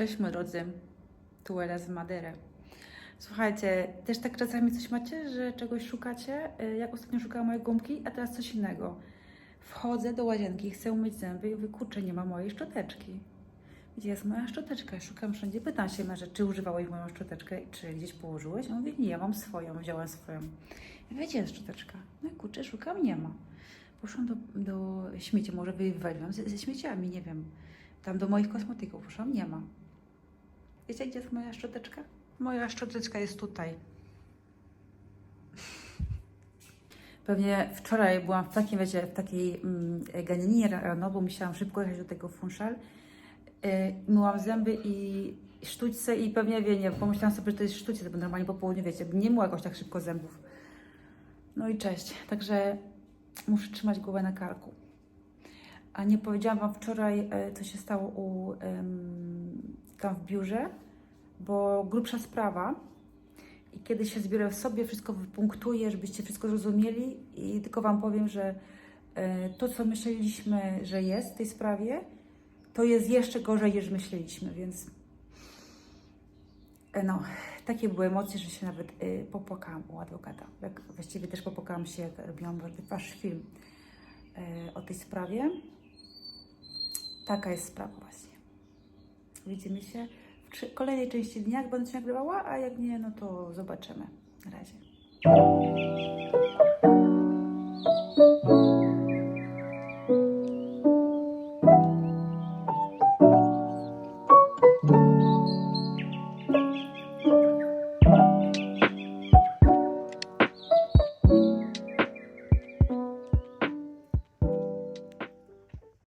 Cześć moi drodzy, tu Ela z Madery. Słuchajcie, też tak czasami coś macie, że czegoś szukacie? Y, Jak ostatnio szukałam mojej gumki, a teraz coś innego. Wchodzę do łazienki, chcę umyć zęby i mówię, kurczę, nie ma mojej szczoteczki. Gdzie jest moja szczoteczka? Szukam wszędzie, pytam się męża, czy używałeś moją szczoteczkę, czy gdzieś położyłeś? On mówi, nie, ja mam swoją, wziąłem swoją. Ja mówię, gdzie jest szczoteczka? No i kurczę, szukam, nie ma. Poszłam do, do śmieci, może wy wezmę ze, ze śmieciami, nie wiem. Tam do moich kosmetyków poszłam, nie ma. Wiecie, gdzie jest moja szczoteczka? Moja szczoteczka jest tutaj. Pewnie wczoraj byłam w takim, wiecie, w takiej mm, ganinie rano, bo musiałam szybko jechać do tego funszal. Yy, myłam zęby i sztućce i pewnie, wie, nie, pomyślałam sobie, że to jest sztućce, bo normalnie po południu, wiecie, nie myła jakoś tak szybko zębów. No i cześć. Także muszę trzymać głowę na karku. A nie powiedziałam Wam wczoraj, e, co się stało u, tam w biurze, bo grubsza sprawa. I kiedy się zbiorę w sobie, wszystko wypunktuję, żebyście wszystko zrozumieli. I tylko Wam powiem, że e, to, co myśleliśmy, że jest w tej sprawie, to jest jeszcze gorzej niż myśleliśmy, więc e, no, takie były emocje, że się nawet e, popłakałam u adwokata. Jak właściwie też popłakałam się, jak robiłam wasz film e, o tej sprawie. Taka jest sprawa właśnie. Widzimy się w kolejnej części dnia, jak będę się nagrywała, a jak nie, no to zobaczymy. Na razie.